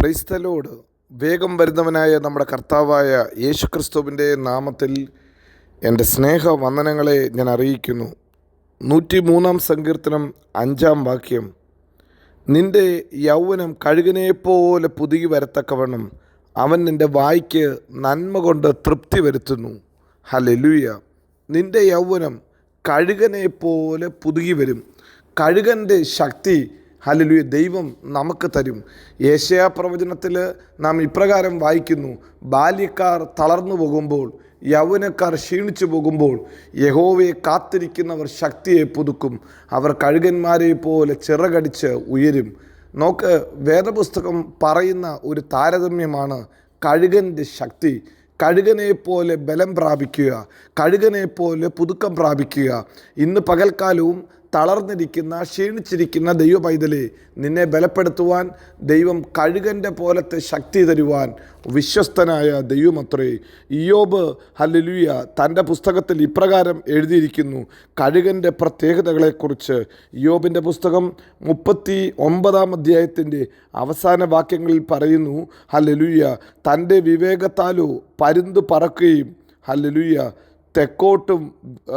ക്രൈസ്തലോട് വേഗം വരുന്നവനായ നമ്മുടെ കർത്താവായ യേശുക്രിസ്തുവിന്റെ നാമത്തിൽ എന്റെ സ്നേഹ വന്ദനങ്ങളെ ഞാൻ അറിയിക്കുന്നു. നൂറ്റി മൂന്നാം സങ്കീർത്തനം അഞ്ചാം വാക്യം. നിന്റെ യൗവനം കഴുകനെപ്പോലെ പുതുകി വരത്തക്കവണ്ണം അവൻ നിന്റെ വായിക്ക് നന്മ കൊണ്ട് തൃപ്തി വരുത്തുന്നു. ഹലലുയ നിന്റെ യൗവനം കഴുകനെപ്പോലെ പുതുകി വരും. കഴുകന്റെ ശക്തി ഹലലുയ ദൈവം നമുക്ക് തരും. ഏഷ്യാ പ്രവചനത്തിൽ നാം ഇപ്രകാരം വായിക്കുന്നു. ബാല്യക്കാർ തളർന്നു പോകുമ്പോൾ യൗവനക്കാർ ക്ഷീണിച്ചു പോകുമ്പോൾ യഹോവയെ കാത്തിരിക്കുന്നവർ ശക്തിയെ പുതുക്കും. അവർ കഴുകന്മാരെ പോലെ ചിറകടിച്ച് ഉയരും. നോക്ക് വേദപുസ്തകം പറയുന്ന ഒരു താരതമ്യമാണ് കഴുകന്റെ ശക്തി. കഴുകനെ പോലെ ബലം പ്രാപിക്കുക. കഴുകനെ പോലെ പുതുക്കം പ്രാപിക്കുക. ഇന്ന് പകൽക്കാലവും തളർന്നിരിക്കുന്ന ക്ഷീണിച്ചിരിക്കുന്ന ദൈവ പൈതലെ നിന്നെ ബലപ്പെടുത്തുവാൻ ദൈവം കഴുകന്റെ പോലത്തെ ശക്തി തരുവാൻ വിശ്വസ്തനായ ദൈവമത്രേ. ഇയോബ് ഹല്ലുയ തന്റെ പുസ്തകത്തിൽ ഇപ്രകാരം എഴുതിയിരിക്കുന്നു. കഴുകന്റെ പ്രത്യേകതകളെക്കുറിച്ച് ഇയോബിന്റെ പുസ്തകം മുപ്പത്തി ഒമ്പതാം അധ്യായത്തിന്റെ അവസാന വാക്യങ്ങളിൽ പറയുന്നു ഹല്ലുയ തന്റെ വിവേകത്താലോ പരുന്ത് പറക്കുകയും ഹല്ലുയ തെക്കോട്ടും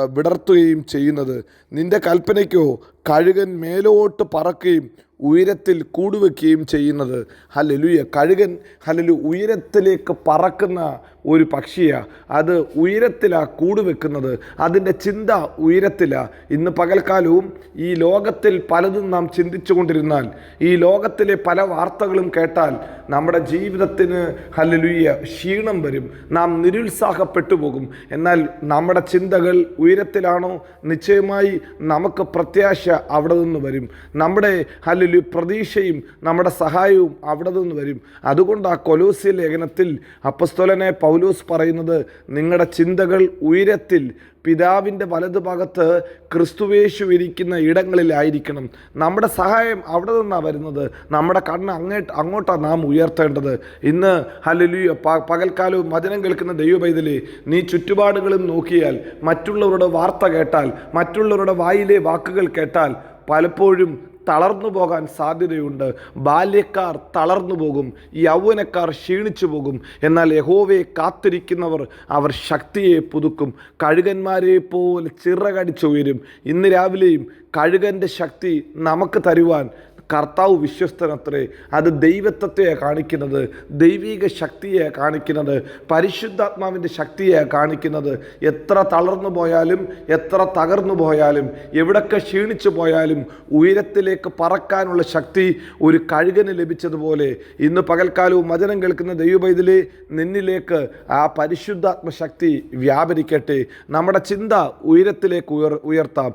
വിടർത്തുകയും ചെയ്യുന്നത്. നിന്റെ കൽപ്പനയ്ക്കോ കഴുകൻ മേലോട്ട് പറക്കുകയും ഉയരത്തിൽ കൂടുവെക്കുകയും ചെയ്യുന്നത്. ഹലലുയ കഴുകൻ ഹലലു ഉയരത്തിലേക്ക് പറക്കുന്ന ഒരു പക്ഷിയാണ് അത് ഉയരത്തിലാണ് കൂടുവെക്കുന്നത്. അതിന്റെ ചിന്ത ഉയരത്തിലാണ് ഇന്ന് പകൽക്കാലവും ഈ ലോകത്തിൽ പലതും നാം ചിന്തിച്ചു കൊണ്ടിരുന്നാൽ ഈ ലോകത്തിലെ പല വാർത്തകളും കേട്ടാൽ നമ്മുടെ ജീവിതത്തിന് ഹലലുയ ക്ഷീണം വരും. നാം നിരുത്സാഹപ്പെട്ടു പോകും. എന്നാൽ നമ്മുടെ ചിന്തകൾ ഉയരത്തിലാണോ? നിശ്ചയമായി നമുക്ക് പ്രത്യാശ അവിടെ നിന്ന് വരും. നമ്മുടെ ഹലലു പ്രതീക്ഷയും നമ്മുടെ സഹായവും അവിടെ നിന്ന് വരും. അതുകൊണ്ട് ആ കൊലോസ്യ ലേഖനത്തിൽ അപ്പസ്തോലനെ പൗലൂസ് പറയുന്നത് നിങ്ങളുടെ ചിന്തകൾ ഉയരത്തിൽ പിതാവിന്റെ വലതുഭാഗത്ത് ക്രിസ്തുവേശു ഇരിക്കുന്ന ഇടങ്ങളിലായിരിക്കണം. നമ്മുടെ സഹായം അവിടെ നിന്നാണ് വരുന്നത്. നമ്മുടെ കണ്ണ് അങ്ങോട്ട് അങ്ങോട്ടാണ് നാം ഉയർത്തേണ്ടത്. ഇന്ന് ഹലലുയ പകൽക്കാലവും വചനം കേൾക്കുന്ന ദൈവപൈതലേ നീ ചുറ്റുപാടുകളും നോക്കിയാൽ മറ്റുള്ളവരുടെ വാർത്ത കേട്ടാൽ മറ്റുള്ളവരുടെ വായിലെ വാക്കുകൾ കേട്ടാൽ പലപ്പോഴും തളർന്നു പോകാൻ സാധ്യതയുണ്ട്. ബാല്യക്കാർ തളർന്നു പോകും. യൗവനക്കാർ ക്ഷീണിച്ചു പോകും. എന്നാൽ യഹോവയെ കാത്തിരിക്കുന്നവർ അവർ ശക്തിയെ പുതുക്കും. കഴുകന്മാരെ പോലെ ചിറകടിച്ചുയരും. ഇന്ന് രാവിലെയും കഴുകന്റെ ശക്തി നമുക്ക് തരുവാൻ കർത്താവ് വിശ്വസ്തനത്രേ അത് ദൈവത്വത്തെയാണ് കാണിക്കുന്നത് ദൈവിക ശക്തിയെ കാണിക്കുന്നത് പരിശുദ്ധാത്മാവിന്റെ ശക്തിയെ കാണിക്കുന്നത്. എത്ര തളർന്നു പോയാലും എത്ര തകർന്നു പോയാലും എവിടൊക്കെ ക്ഷീണിച്ചു പോയാലും ഉയരത്തിലേക്ക് പറക്കാനുള്ള ശക്തി ഒരു കഴുകന് ലഭിച്ചതുപോലെ. ഇന്ന് പകൽക്കാലവും വചനം കേൾക്കുന്ന ദൈവപൈതലെ നിന്നിലേക്ക് ആ പരിശുദ്ധാത്മ ശക്തി വ്യാപരിക്കട്ടെ. നമ്മുടെ ചിന്ത ഉയരത്തിലേക്ക് ഉയർ ഉയർത്താം.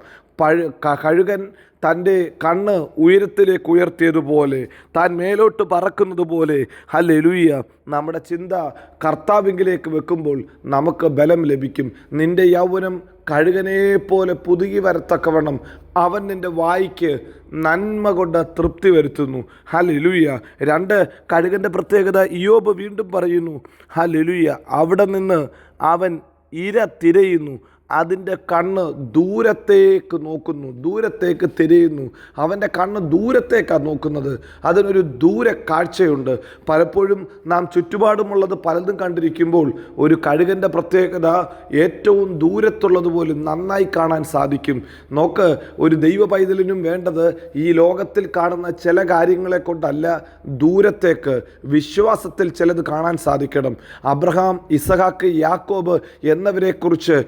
കഴുകൻ തന്റെ കണ്ണ് ഉയരത്തിലേക്ക് ഉയർത്തിയതുപോലെ താൻ മേലോട്ട് പറക്കുന്നത് പോലെ ഹല്ലേലൂയ നമ്മുടെ ചിന്ത കർത്താവിങ്കിലേക്ക് വെക്കുമ്പോൾ നമുക്ക് ബലം ലഭിക്കും. നിന്റെ യൗവനം കഴുകനെ പോലെ പുതുകി വരത്തക്കവണ്ണം അവൻ നിന്റെ വായിക്ക് നന്മ കൊണ്ട് തൃപ്തി വരുത്തുന്നു. ഹല്ലേലൂയ രണ്ട് കഴുകന്റെ പ്രത്യേകത യോബ് വീണ്ടും പറയുന്നു. ഹല്ലേലൂയ അവിടെ നിന്ന് അവൻ ഇര തിരയുന്നു. അതിന്റെ കണ്ണ് ദൂരത്തേക്ക് നോക്കുന്നു ദൂരത്തേക്ക് തിരയുന്നു. അവന്റെ കണ്ണ് ദൂരത്തേക്കാണ് നോക്കുന്നത്. അതിനൊരു ദൂര കാഴ്ചയുണ്ട് പലപ്പോഴും നാം ചുറ്റുപാടുമുള്ളത് പലതും കണ്ടിരിക്കുമ്പോൾ ഒരു കഴുകന്റെ പ്രത്യേകത ഏറ്റവും ദൂരത്തുള്ളത് പോലും നന്നായി കാണാൻ സാധിക്കും. നോക്ക് ഒരു ദൈവ പൈതലിനും വേണ്ടത് ഈ ലോകത്തിൽ കാണുന്ന ചില കാര്യങ്ങളെ കൊണ്ടല്ല ദൂരത്തേക്ക് വിശ്വാസത്തിൽ ചിലത് കാണാൻ സാധിക്കണം. അബ്രഹാം ഇസഹാക്ക് യാക്കോബ് എന്നവരെക്കുറിച്ച്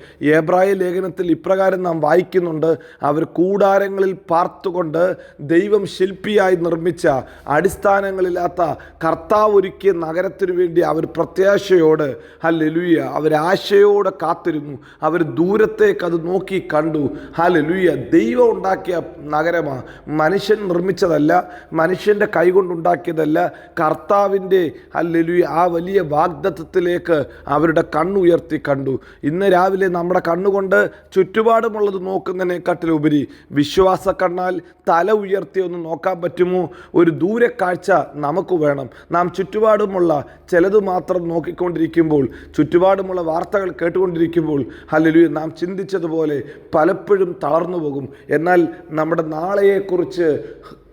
എബ്രായ ലേഖനത്തിൽ ഇപ്രകാരം നാം വായിക്കുന്നുണ്ട്. അവർ കൂടാരങ്ങളിൽ പാർത്തുകൊണ്ട് ദൈവം ശില്പിയായി നിർമ്മിച്ച അടിസ്ഥാനങ്ങളില്ലാത്ത കർത്താവ് ഒരുക്കിയ നഗരത്തിനു വേണ്ടി അവർ പ്രത്യാശയോട് ഹലലുയ അവർ ആശയോടെ കാത്തിരുന്നു. അവർ ദൂരത്തേക്ക് അത് നോക്കി കണ്ടു. ഹലലുയ ദൈവം ഉണ്ടാക്കിയ നഗരമാണ് മനുഷ്യൻ നിർമ്മിച്ചതല്ല മനുഷ്യന്റെ കൈകൊണ്ടുണ്ടാക്കിയതല്ല. കർത്താവിന്റെ ഹലലുയ ആ വലിയ വാഗ്ദത്വത്തിലേക്ക് അവരുടെ കണ്ണുയർത്തി കണ്ടു. ഇന്ന് രാവിലെ നമ്മുടെ കണ്ണുകൊണ്ട് ചുറ്റുപാടുമുള്ളത് നോക്കുന്നതിനെക്കാട്ടിലുപരി വിശ്വാസ കണ്ണാൽ തല ഉയർത്തി ഒന്ന് നോക്കാൻ പറ്റുമോ? ഒരു ദൂരെ കാഴ്ച നമുക്ക് വേണം. നാം ചുറ്റുപാടുമുള്ള ചിലത് മാത്രം നോക്കിക്കൊണ്ടിരിക്കുമ്പോൾ ചുറ്റുപാടുമുള്ള വാർത്തകൾ കേട്ടുകൊണ്ടിരിക്കുമ്പോൾ അല്ലെങ്കിൽ നാം ചിന്തിച്ചതുപോലെ പലപ്പോഴും തളർന്നു പോകും. എന്നാൽ നമ്മുടെ നാളെയെക്കുറിച്ച്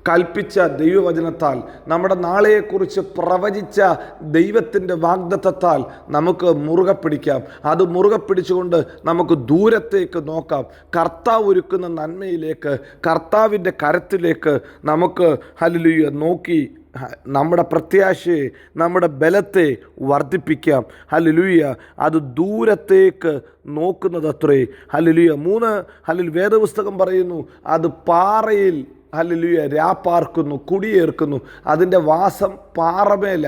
കൽപ്പിച്ച ദൈവവചനത്താൽ നമ്മുടെ നാളെയെക്കുറിച്ച് പ്രവചിച്ച ദൈവത്തിന്റെ വാഗ്ദത്തത്താൽ നമുക്ക് മുറുകെ പിടിക്കാം. അത് മുറുകെ പിടിച്ചുകൊണ്ട് നമുക്ക് ദൂരത്തേക്ക് നോക്കാം. കർത്താവ് ഒരുക്കുന്ന നന്മയിലേക്ക് കർത്താവിന്റെ കരത്തിലേക്ക് നമുക്ക് ഹല്ലേലൂയ നോക്കി നമ്മുടെ പ്രത്യാശയെ നമ്മുടെ ബലത്തെ വർദ്ധിപ്പിക്കാം. ഹല്ലേലൂയ അത് ദൂരത്തേക്ക് നോക്കുന്നത് അത്രേ ഹല്ലേലൂയ മൂന്ന് ഹലിൽ വേദപുസ്തകം പറയുന്നു അത് പാറയിൽ ഹല്ലേലൂയ രാപ്പാർക്കുന്നു കുടിയേർക്കുന്നു. അതിന്റെ വാസം പാറമേല.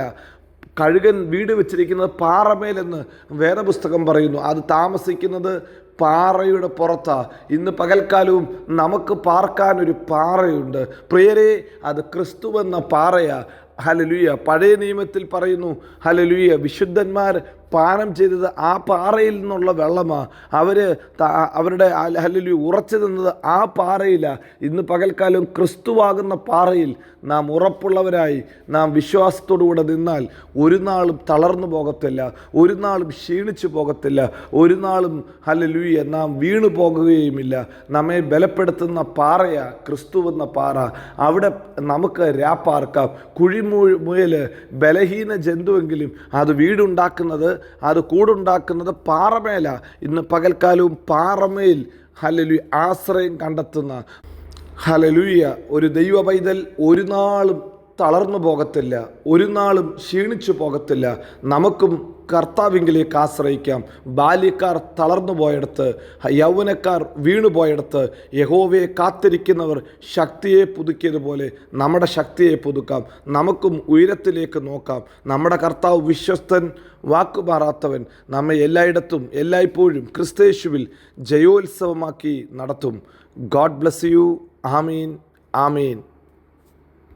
കഴുകൻ വീട് വെച്ചിരിക്കുന്നത് പാറമേലെന്ന് വേദപുസ്തകം പറയുന്നു. അത് താമസിക്കുന്നത് പാറയുടെ പുറത്താ. ഇന്ന് പകൽക്കാലവും നമുക്ക് പാർക്കാൻ ഒരു പാറയുണ്ട്. പ്രിയരെ അത് ക്രിസ്തുവെന്ന പാറയാ. ഹലലുയ പഴയ നിയമത്തിൽ പറയുന്നു ഹലലുയ വിശുദ്ധന്മാർ പാനം ചെയ്തത് ആ പാറയിൽ നിന്നുള്ള വെള്ളമാണ് അവർ അവരുടെ അല്ലെങ്കിൽ ഉറച്ചു നിന്നത് ആ പാറയിലാണ് ഇന്ന് പകൽക്കാലം ക്രിസ്തുവാകുന്ന പാറയിൽ നാം ഉറപ്പുള്ളവരായി നാം വിശ്വാസത്തോടുകൂടെ നിന്നാൽ ഒരു നാളും തളർന്നു പോകത്തില്ല ഒരു നാളും ക്ഷീണിച്ചു പോകത്തില്ല ഒരു നാളും ഹലലുയ നാം വീണു പോകുകയുമില്ല. നമ്മെ ബലപ്പെടുത്തുന്ന പാറയാ ക്രിസ്തു എന്ന പാറ. അവിടെ നമുക്ക് രാപ്പാർക്കാം. കുഴിമു മുയൽ ബലഹീന ജന്തുവെങ്കിലും അത് വീടുണ്ടാക്കുന്നത് അത് കൂടുണ്ടാക്കുന്നത് പാറമേല. ഇന്ന് പകൽക്കാലവും പാറമേൽ ഹലലു ആശ്രയം കണ്ടെത്തുന്ന ഹലലുയ ഒരു ദൈവ പൈതൽ ഒരു നാളും തളർന്നു പോകത്തില്ല ഒരു നാളും ക്ഷീണിച്ചു പോകത്തില്ല. നമുക്കും കർത്താവിങ്കിലേക്ക് ആശ്രയിക്കാം. ബാല്യക്കാർ തളർന്നു പോയെടുത്ത് യൗവനക്കാർ വീണു പോയെടുത്ത് യഹോവയെ കാത്തിരിക്കുന്നവർ ശക്തിയെ പുതുക്കിയതുപോലെ നമ്മുടെ ശക്തിയെ പുതുക്കാം. നമുക്കും ഉയരത്തിലേക്ക് നോക്കാം. നമ്മുടെ കർത്താവ് വിശ്വസ്തൻ വാക്കുമാറാത്തവൻ നമ്മെ എല്ലായിടത്തും എല്ലായ്പ്പോഴും ക്രിസ്തേശുവിൽ ജയോത്സവമാക്കി നടത്തും. God bless you. Amin. Amin.